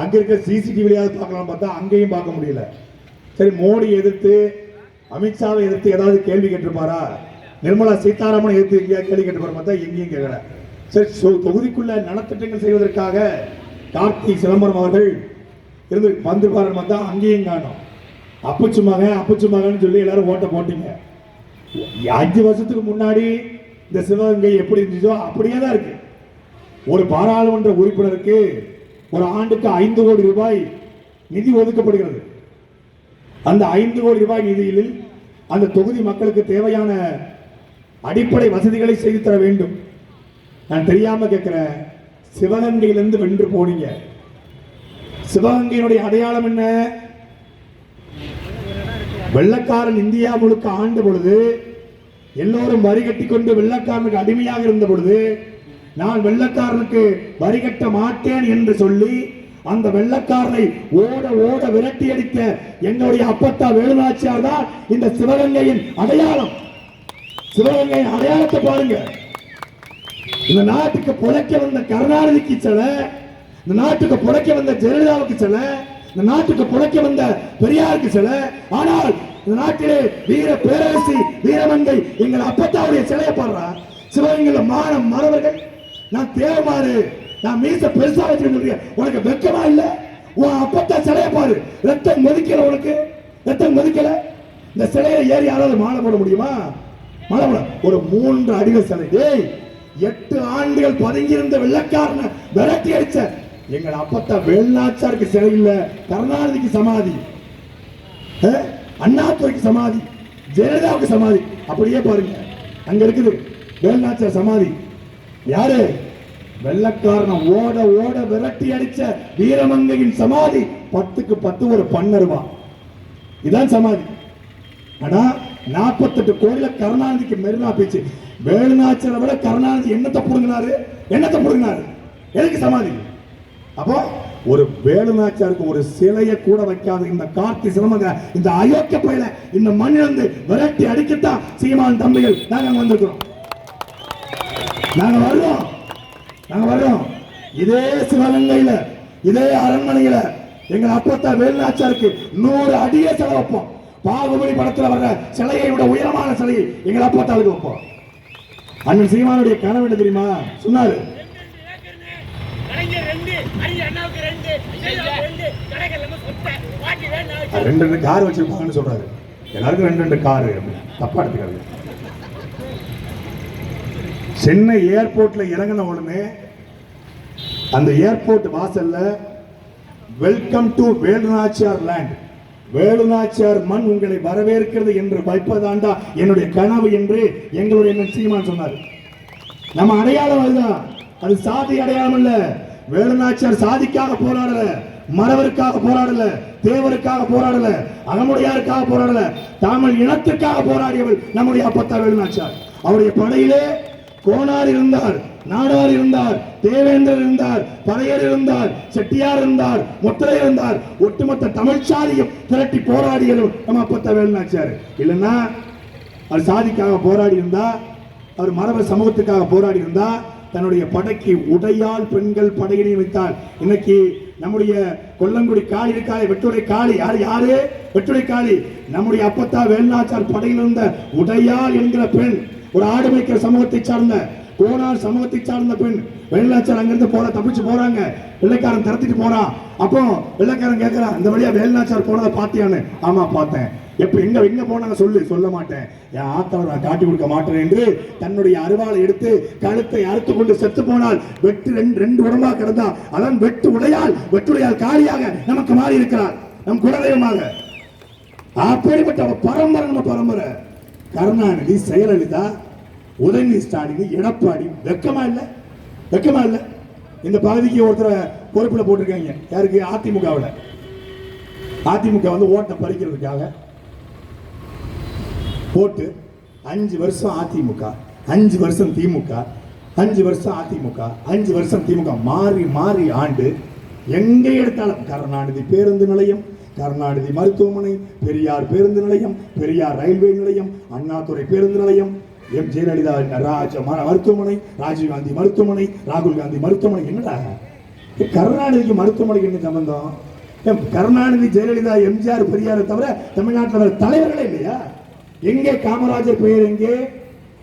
அங்க இருக்க சிசிடிவிலையாவது பார்க்கலாம் பார்த்தா அங்கேயும் பார்க்க முடியல. சரி மோடி எதிர்த்து அமித்ஷாவை எதிர்த்து ஏதாவது கேள்வி கேட்டிருப்பாரா? நிர்மலா சீதாராமனை எதிர்த்து எங்கேயா கேள்வி கேட்டிருப்பாரு பார்த்தா எங்கேயும் கேட்கல. சரி தொகுதிக்குள்ள நலத்திட்டங்கள் செய்வதற்காக கார்த்திக் சிதம்பரம் அவர்கள் இருந்து வந்திருப்பாருன்னு பார்த்தா அங்கேயும் காணும். அப்புச்சு மகன் அப்புச்சு மகன் சொல்லி எல்லாரும் ஓட்ட போட்டீங்க. அஞ்சு வருஷத்துக்கு முன்னாடி இந்த சிவகங்கை எப்படி இருந்துச்சோ அப்படியே தான் இருக்கு. ஒரு பாராளுமன்ற உறுப்பினருக்கு ஒரு ஆண்டுக்கு ஐந்து கோடி ரூபாய் நிதி ஒதுக்கப்படுகிறது. அந்த ஐந்து கோடி ரூபாய் நிதியில் அந்த தொகுதி மக்களுக்கு தேவையான அடிப்படை வசதிகளை செய்து தர வேண்டும். நான் தெரியாம கேட்கிறேன் சிவகங்கையிலிருந்து வென்று போனீங்க. சிவகங்கையினுடைய அடையாளம் என்ன? வெள்ளக்காரன் இந்தியா முழுக்க ஆண்ட பொழுது எல்லோரும் வரி கட்டிக்கொண்டு வெள்ளக்காரனுக்கு அடிமையாக இருந்த பொழுது நான் வெள்ளக்காரனுக்கு வரி கட்ட மாட்டேன் என்று சொல்லி அந்த வெள்ளக்காரனை ஓட ஓட விரட்டி அடித்த எங்களுடைய அப்பத்தா வேலுநாச்சியார் தான் இந்த சிவகங்கையின் அடையாளம். சிவகங்கையின் அடையாளத்தை பாருங்க. இந்த நாட்டுக்கு புழைக்க வந்த கருணாநிதிக்கு சில இந்த நாட்டுக்கு புழைக்க வந்த ஜெயலலிதாவுக்கு சில இந்த நாட்டுக்கு புழைக்க வந்த பெரியாருக்கு சில ஆனால் இந்த நாட்டிலே வீர பேரரசி வீரமங்கை எங்கள் அப்பத்தாவுடைய சிலையை பாடுறா. சிவகங்கையில் மானம் மறவர்கள். நான் தேவமாறு நான் மீச பெருசா வச்சிருக்கேன் உனக்கு வெக்கமா இல்ல? உன் அப்பத்தா சிலையை பாரு. ரத்தம் மதிக்கல உனக்கு? ரத்தம் மதிக்கல? இந்த சிலையில ஏறி யாராவது மாலை போட முடியுமா? மாலை போட. ஒரு மூன்று அடிகள் சிலை. டேய் எட்டு ஆண்டுகள் பதுங்கியிருந்த வெள்ளக்காரனை விரட்டி அடிச்ச எங்கள் அப்பத்தா வேல்நாச்சாருக்கு சிலை இல்ல கருணாநிதிக்கு சமாதி. அண்ணாத்துறைக்கு சமாதி. ஜெயலலிதாவுக்கு சமாதி. அப்படியே பாருங்க. அங்க இருக்குது வேல்நாச்சார் சமாதி. யாரு? வெள்ளக்காரனை ஓட ஓட விரட்டி அடிச்ச வீரமங்கையின் சமாதி. பத்துக்கு பத்து ஒரு பன்னருவா. இதான் சமாதி. ஆனா நாற்பத்தெட்டு கோடியில கருணாநிதிக்கு மெரினா பேச்சு. வேலுநாச்சரை விட கருணாநிதி என்னத்தை புடுங்கினாரு? என்னத்தை புடுங்கினாரு? எதுக்கு சமாதி? அப்போ ஒரு வேலுநாச்சாருக்கு ஒரு சிலையை கூட வைக்காத இந்த கார்த்தி சிலமங்க இந்த அயோக்கிய பயில இந்த மண்ணிலிருந்து விரட்டி அடிக்கத்தான் சீமான் தம்பிகள் நாங்க வந்திருக்கிறோம். நாங்க வருவோம் நாங்க வருவோம் இதே சிவகங்கையில இதே அரண்மனையில எங்க அப்பத்தா வேலுநாச்சாருக்கு நூறு அடியே செலவு வைப்போம். பாகுபலி படத்துல வர்ற சிலையை விட உயரமான சிலையை எங்க அப்பத்தாளுக்கு வைப்போம். அண்ணன் சீமானுடைய கனவு என்ன தெரியுமா? சொன்னாரு. ரெண்டு ரெண்டு கார் வச்சிருப்பாங்கன்னு சொல்றாரு. எல்லாருக்கும் ரெண்டு ரெண்டு காரு தப்பா எடுத்துக்காது சென்னை ஏர்போர்ட்ல இறங்கின உடனே அந்த ஏர்போர்ட் வாசல்ல welcome to Velunachiyar land Velunachiyar மண் உங்களை வரவேற்கிறது என்று வைப்பதாண்டா என்னுடைய கனவு என்று எங்களுடைய சீமான் சொன்னார். நம்ம அடையாளம் அதுதான். அது சாதி அடையாளம் இல்ல. வேலுநாச்சியார் சாதிக்காக போராடல. மறவருக்காக போராடல. தேவருக்காக போராடல. அகமுடையாருக்காக போராடல. தமிழ் இனத்துக்காக போராடியவள் நம்முடைய அப்பத்தா வேலுநாச்சியார் அவருடைய படையிலே கோனார் இருந்தார் நாடார் இருந்தார் தேவேந்தர் இருந்தார் பறையர் இருந்தார் செட்டியார் இருந்தார் முத்திரை இருந்தார். ஒட்டுமொத்த தமிழ் சாதியும் திரட்டி போராடியதும் நம்ம அப்பத்த வேலுநாச்சியார். இல்லைன்னா அவர் சாதிக்காக போராடி இருந்தா அவர் மரப சமூகத்துக்காக போராடி இருந்தா தன்னுடைய படைக்கு உடையால் பெண்கள் படையினை வைத்தார். இன்னைக்கு நம்முடைய கொல்லங்குடி காளி இருக்காளே வெட்டுடை காளி. யார் யாரு? வெட்டுடை காளி. நம்முடைய அப்பத்தா வேலுநாச்சார் படையில் இருந்த உடையால் என்கிற பெண். ஒரு ஆடு மேய்க்கிற சமூகத்தை சார்ந்த கோனார் சமூகத்தை சார்ந்த பெண் வேலுநாச்சார் அங்கிருந்து போற தப்பிச்சு போறாங்க. வெள்ளைக்காரன் திறத்திட்டு போறான் அப்போ வெள்ளைக்காரன் கேட்கறான் இந்த வழியா வேலுநாச்சார் போனதை பாத்தியான்னு ஆமா பார்த்தேன். எப்ப எங்க எங்க போனாங்க? சொல்லு சொல்ல மாட்டேன். என் ஆத்தவர் நான் காட்டி கொடுக்க மாட்டேன் என்று தன்னுடைய அருவாளை எடுத்து கழுத்தை அறுத்து கொண்டு செத்து போனால் வெட்டு ரெண்டு ரெண்டு உடம்பா கிடந்தா அதான் வெட்டு உடையால் வெட்டுடையால் காலியாக நமக்கு மாறி இருக்கிறார் நம் குலதெய்வமாக. அப்படிப்பட்ட பரம்பரை நம்ம பரம்பரை. கருணாநிதி செயலலிதா உதயநிதி ஸ்டாலின் எடப்பாடி வெக்கமா இல்ல? வெக்கமா இல்ல? இந்த பகுதிக்கு ஒருத்தரை பொறுப்புல போட்டிருக்காங்க. யாருக்கு? அதிமுகவில். அதிமுக வந்து ஓட்டை பறிக்கிறதுக்காக போட்டு அஞ்சு வருஷம் அதிமுக அஞ்சு வருஷம் திமுக அஞ்சு வருஷம் அதிமுக அஞ்சு வருஷம் திமுக மாறி மாறி ஆண்டு எங்கே எடுத்தாலும் கருணாநிதி பேருந்து நிலையம் கருணாநிதி மருத்துவமனை பெரியார் பேருந்து நிலையம் பெரியார் ரயில்வே நிலையம் அண்ணாதுறை பேருந்து நிலையம் எம். ஜெயலலிதா மருத்துவமனை ராஜீவ் காந்தி மருத்துவமனை ராகுல் காந்தி மருத்துவமனை என்னடா? கருணாநிதிக்கு மருத்துவமனைக்கு என்ன சம்பந்தம்? கருணாநிதி ஜெயலலிதா எம்ஜிஆர் பெரியாரை தவிர தமிழ்நாட்டில் தலைவர்களே இல்லையா? எங்கே காமராஜர் பெயர் எங்கே?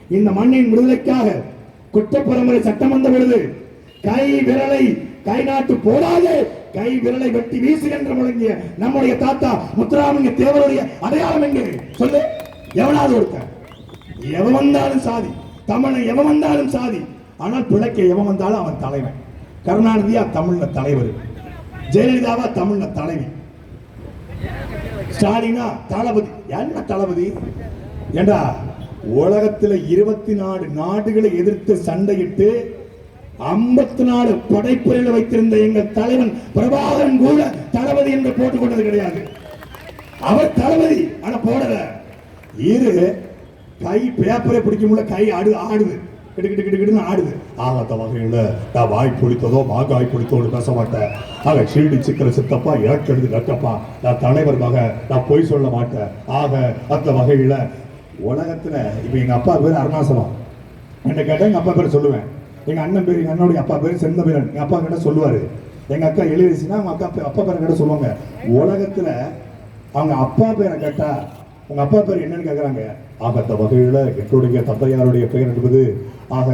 இந்த மண்ணின் விடுதலைக்காக குற்றப்பரம்பரை சட்டம் வந்த பொழுது கை விரலை கை நாட்டு போடாது கை விரலை வெட்டி வீசு என்று முழங்கிய நம்முடைய தாத்தா முத்துராமலிங்க தேவருடைய அடையாளம் எங்கே? சொல்லு. எவனாவது ஒருத்தன். எவன் வந்தாலும் சாதி. தமிழன் எவன் வந்தாலும் சாதி. ஆனால் பிழைக்க எவன் வந்தாலும் அவன் தலைவன். கருணாநிதியா தமிழ்ல தலைவர். ஜெயலலிதாவா தமிழ்ல தலைவி. ஸ்டாலினா தளபதி. என்ன தளபதி? ஏண்டா உலகத்துல இருபத்தி நாலு நாடுகளை எதிர்த்து சண்டையிட்டு ஐம்பத்தி நாலு படைப்புகளை வைத்திருந்த எங்கள் தலைவன் பிரபாகரன் கூட தளபதி என்று போட்டுக் கொண்டது கிடையாது. அவர் தளபதி ஆனா போடல. இரு கை பேப்பரை பிடிக்க முடியல கை ஆடு ஆடுது. கிட்டு கிட்டு கிடு கிடுன்னு ஆடுது. ஆகாத வகையில் நான் வாய் புளித்ததோ மாங்காய் புளித்தோடு பேச மாட்டேன். ஆக ஷீல்டு சிக்கிற சித்தப்பா இறக்கெழுது கட்டப்பா. நான் தலைவர் மக நான் பொய் சொல்ல மாட்டேன். ஆக அந்த வகையில் உலகத்துல இப்போ எங்க அப்பா பேர் அருணாசலம். என்ன கேட்டா எங்க அப்பா பேர் சொல்லுவேன். எங்க அண்ணன் பேர் எங்க அண்ணனுடைய அப்பா பேர் செந்தமிழன். எங்கள் அப்பா கிட்ட சொல்லுவாரு. எங்க அக்கா எழுதிச்சுன்னா அவங்க அக்கா அப்பா பேரை கிட்ட சொல்லுவாங்க. உலகத்துல அவங்க அப்பா பேரை கேட்டா உங்க அப்பா பேர் என்னன்னு கேக்குறாங்க. ஆக அந்த வகையில என்னுடைய தந்தையாருடைய பெயர் என்பது ஆக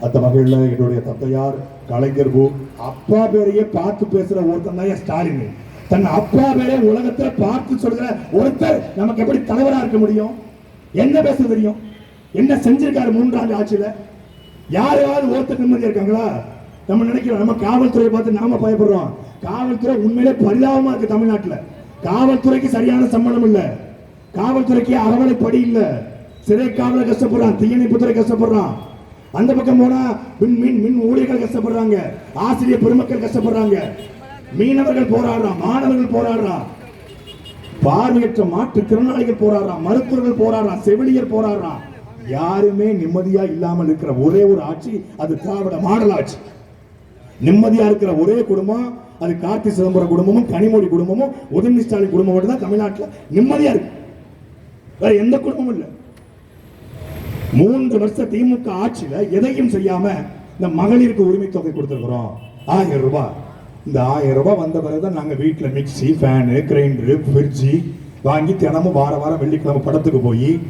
அந்த வகையில என்னுடைய தந்தையார் கலைஞர் பூ அப்பா பேரையே பார்த்து பேசுற ஒருத்தன் தான் ஸ்டாலின். தன் அப்பா பேரை உலகத்துல பார்த்து சொல்கிற ஒருத்தர் நமக்கு எப்படி தலைவரா இருக்க முடியும்? என்ன பேச தெரியும்? என்ன செஞ்சிருக்காரு மூன்றாண்டு ஆட்சியில? யாரையாவது ஒருத்தர் நிம்மதியா இருக்காங்களா? நம்ம நினைக்கிறோம் நம்ம காவல்துறையை பார்த்து நாம பயப்படுறோம். காவல்துறை உண்மையிலே பரிதாபமா இருக்கு தமிழ்நாட்டுல. காவல்துறைக்கு சரியான சம்பளம் இல்ல. காவல்துறைக்கு அரவணைப்படி இல்ல. சிறை காவல கஷ்டப்படுறான் தீயணைப்புத்துறை கஷ்டப்படுறான். அந்த பக்கம் போனா மின் மின் மின் ஊழியர்கள் கஷ்டப்படுறாங்க. ஆசிரியர் பெருமக்கள் கஷ்டப்படுறாங்க. மீனவர்கள் போராடுறான் மாணவர்கள் போராடுறான். பார்வையற்ற மாற்றுத்திறனாளிகள் போராடுறான் மருத்துவர்கள் போராடுறான் செவிலியர் போராடுறான். யாருமே நிம்மதியா இல்லாமல் இருக்கிற ஒரே ஒரு ஆட்சி அது திராவிட மாடல் ஆட்சி. நிம்மதியா இருக்கிற ஒரே குடும்பம் அது கார்த்தி சிதம்பரம் குடும்பமும் கனிமொழி குடும்பமும் உதயநிதி ஸ்டாலின் குடும்பம் மட்டும் தான் தமிழ்நாட்டில் நிம்மதியா இருக்கு. வேற எந்த குடும்பமும் இல்லை. மூன்று வருஷ திமுக ஆட்சியில எதையும் செய்யாம இந்த மகளிருக்கு உரிமை தொகை கொடுத்துருக்குறோம். ஆயிரம் ரூபாய். இந்த ஆயிரம் ரூபாய் வந்த பிறகுதான் நாங்க வீட்டுல மிக்சி ஃபேனு கிரைண்டரு ஃபிரிட்ஜி வாங்கி தினமும் வார வாரம் வெள்ளிக்கிழமை படத்துக்கு போய்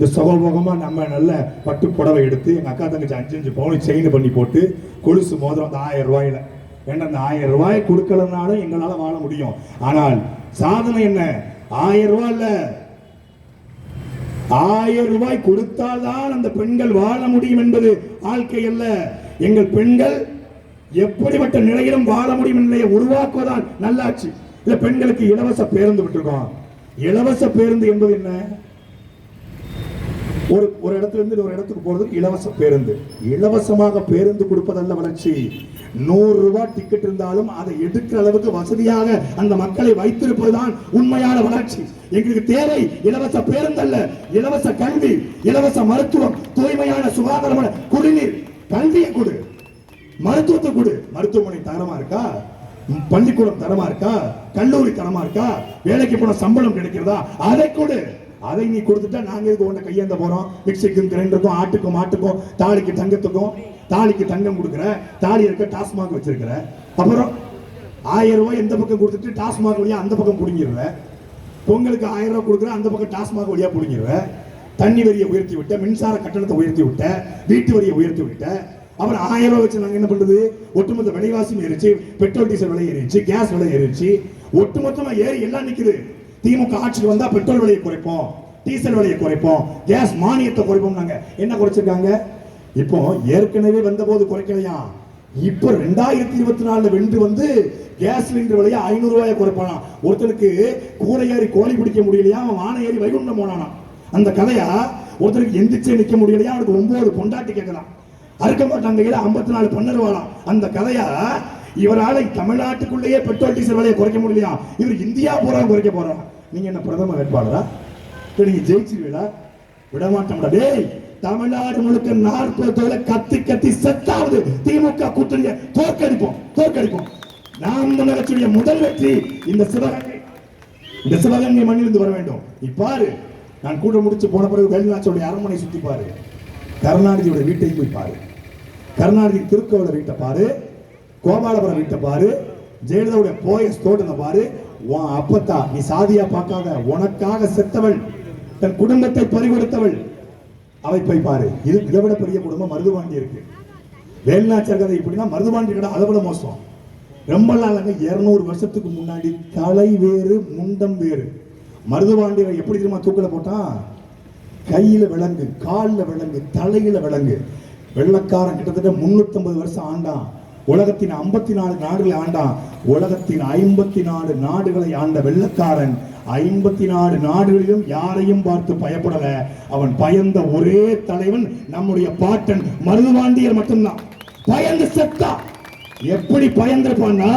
இந்த சுகபோகமா நம்ம நல்ல பட்டு புடவை எடுத்து எங்க அக்கா தங்கச்சி அஞ்சு அஞ்சு பவுன் செயின் பண்ணி போட்டு கொலுசு மோதிரம் அந்த ஆயிரம் ரூபாயில. ஏன்னா அந்த ஆயிரம் ரூபாய் கொடுக்கலனால எங்களால வாழ முடியும். ஆனால் சாதனை என்ன? ஆயிரம் ரூபாய் இல்ல. ஆயிரம் ரூபாய் கொடுத்தால்தான் அந்த பெண்கள் வாழ முடியும் என்பது வாழ்க்கை அல்ல. எங்கள் பெண்கள் எப்படிப்பட்ட நிலையிலும் வாழ முடியும் நிலையை உருவாக்குவதால் நல்லாச்சு. இல்ல பெண்களுக்கு இலவச பேருந்து விட்டுருக்கோம். இலவச பேருந்து என்பது என்ன? ஒரு ஒரு இடத்துல இருந்து ஒரு இடத்துக்கு போறதுக்கு இலவச பேருந்து. இலவசமாக பேருந்து கொடுப்பதல்ல வளர்ச்சி. நூறு ரூபாய் டிக்கெட் இருந்தாலும் அதை எடுக்கிற அளவுக்கு வசதியாக அந்த மக்களை வைத்திருப்பதுதான் உண்மையான வளர்ச்சி. எங்களுக்கு தேவை இலவச பேருந்தல்ல இலவச கல்வி இலவச மருத்துவம் தூய்மையான சுகாதாரமான குடிநீர் கல்வியை கொடு. மருத்துவத்தை கொடு. மருத்துவமனை தரமா இருக்கா? பள்ளிக்கூடம் தரமா இருக்கா? கல்லூரி தரமா இருக்கா? வேலைக்கு போன சம்பளம் கிடைக்கிறதா? அதை கொடு. அதை நீ கொடுத்துட்டா நாங்க இதுக்கு உன்னை கையேந்த போறோம்? மிக்சிக்கும் கிரைண்டருக்கும் ஆட்டுக்கும் மாட்டுக்கும் தாலிக்கு தங்கத்துக்கும் தாலிக்கு தங்கம் கொடுக்குற தாலி இருக்க டாஸ்மாக் வச்சிருக்கிற. அப்புறம் ஆயிரம் ரூபாய் எந்த பக்கம் கொடுத்துட்டு டாஸ்மாக் வழியா அந்த பக்கம் பிடிங்கிடுற. பொங்கலுக்கு ஆயிரம் ரூபாய் கொடுக்குற அந்த பக்கம் டாஸ்மாக் வழியா பிடிங்கிடுற. தண்ணி வரியை உயர்த்தி விட்ட மின்சார கட்டணத்தை உயர்த்தி விட்ட வீட்டு வரியை உயர்த்தி விட்ட. அப்புறம் ஆயிரம் ரூபாய் வச்சு நாங்க என்ன பண்றது? ஒட்டுமொத்த விலைவாசியும் ஏறிச்சு பெட்ரோல் டீசல் விலை ஏறிச்சு கேஸ் விலை ஏறிச்சு. ஒட்டுமொத்தமா ஏறி எல்லாம் நிக்குது. திமுக ஆட்சிக்கு வந்தா பெட்ரோல் விலையை குறைப்போம் டீசல் விலையை குறைப்போம் கேஸ் மானியத்தை குறைப்போம் நாங்கள் என்ன குறைச்சிருக்காங்க? இப்போ ஏற்கனவே வந்தபோது குறைக்கலையா? இப்ப ரெண்டாயிரத்தி இருபத்தி நாலுல வென்று வந்து கேஸ் சிலிண்டர் விலையை ஐநூறு ரூபாயை குறைப்பானா? ஒருத்தனுக்கு கூரை ஏறி கோழி பிடிக்க முடியலையா? அவன் வானை ஏறி வைகுண்டம் போனானா? அந்த கதையா? ஒருத்தருக்கு எந்திரிச்சே நிக்க முடியலையா? அவனுக்கு ஒன்பது பொண்டாட்டி கேட்கலாம். அறுக்க மாட்டாங்க ஐம்பத்தி நாலு பன்னெண்டு அந்த கதையா? இவரால் தமிழ்நாட்டுக்குள்ளேயே பெட்ரோல் டீசல் விலையை குறைக்க முடியலையா? இவர் இந்தியா பூரா குறைக்க போறாரா நீங்க என்ன பிரதம வேட்பாளரா? நீங்க ஜெயிச்சிருவீங்களா விட மாட்டோம்டா டேய் தமிழ்நாடு முழுக்க நாற்பது கத்தி கத்தி செத்தாவது திமுக கூட்டணியை தோற்கடிப்போம் தோற்கடிப்போம். நாம் தமிழகத்துடைய முதல் வெற்றி இந்த சிவகங்கை. இந்த சிவகங்கை மண்ணிலிருந்து வர வேண்டும். நீ பாரு நான் கூட முடிச்சு போன பிறகு வேலுநாச்சோடைய அரண்மனை சுத்தி பாரு. கருணாநிதியோட வீட்டையும் போய் பாரு. கருணாநிதி திருக்கோவில வீட்டை பாரு. கோபாலபுரம் வீட்டை பாரு. ஜெயலலிதாவுடைய போயஸ் தோட்டத்தை பாரு. உன் அப்பத்தா நீ சாதியா பார்க்காத. உனக்காக செத்தவள் தன் குடும்பத்தை பறிகொடுத்தவள். அவை போய் பாரு. இது இதை விட பெரிய குடும்பம் மருதுபாண்டி இருக்கு. வேலுநாச்சர் கதை இப்படின்னா மருதுபாண்டி கடை அதை விட மோசம். ரொம்ப நாளாக இருநூறு வருஷத்துக்கு முன்னாடி தலை வேறு முண்டம் வேறு. மருதுபாண்டியை எப்படி தெரியுமா தூக்கில் போட்டான்? கையில விலங்கு காலில் விலங்கு தலையில விலங்கு. வெள்ளக்காரன் கிட்டத்தட்ட 350 வருஷம் ஆண்டான். உலகத்தின் 54 நாலு நாடுகளை ஆண்டான் உலகத்தின் ஐம்பத்தி நாலு நாடுகளை ஆண்ட வெள்ளக்காரன். ஐம்பத்தி நாலு நாடுகளிலும் யாரையும் பார்த்து பயப்படல. அவன் பயந்த ஒரே தலைவன் நம்முடைய பாட்டன் மருதுபாண்டியர் மட்டும்தான். பயந்து செத்தா. எப்படி பயந்திருப்பான்னா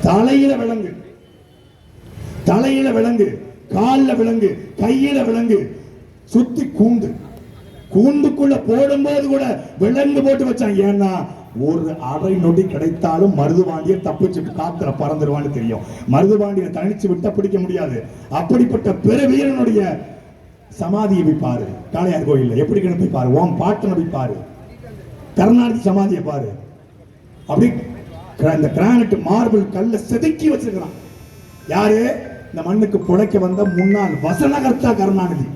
தலையில விலங்கு. தலையில விலங்கு கால்ல விலங்கு கையில விலங்கு சுத்தி கூண்டு. கூண்டுக்குள்ள போடும்போது கூட விலங்கு போட்டு வச்சான் ஏன்னா ஒரு அரை நொடி கிடைத்தாலும் மருதுபாண்டிய தப்பிச்சு காத்துல பறந்துருவான்னு தெரியும். மருதுபாண்டியை தனிச்சு விட்ட பிடிக்க முடியாது. அப்படிப்பட்ட பெரு வீரனுடைய சமாதியை போய் பாரு? காளையார் கோயில்ல எப்படி கிடந்து பாரு ஓம் பாட்டனை போய் பாரு? கருணாநிதி சமாதியை பாரு. அப்படி இந்த கிரானைட் மார்பிள் கல்ல செதுக்கி வச்சிருக்கிறான். யாரு? இந்த மண்ணுக்கு புழைக்க வந்த முன்னாள் வசனகர்த்தா கருணாநிதி.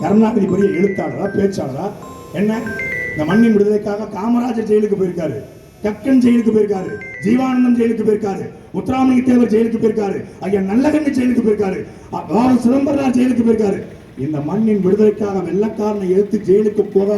கருணாநிதிக்குரிய எழுத்தாளரா பேச்சாளரா என்ன? இந்த மண்ணின் விடுதலைக்காக காமராஜர் ஜெயிலுக்கு போயிருக்காரு கக்கன் ஜெயிலுக்கு போயிருக்காரு ஜீவானந்தம் ஜெயிலுக்கு போயிருக்காரு முத்துராமலிங்க தேவர் ஜெயிலுக்கு போயிருக்காரு ஐயா நல்லகண்ணி ஜெயிலுக்கு போயிருக்காரு பாபு சிதம்பரனார் ஜெயிலுக்கு போயிருக்காரு. இந்த மண்ணின் விடுதலைக்காக வெள்ளக்காரனை எடுத்து ஜெயிலுக்கு போக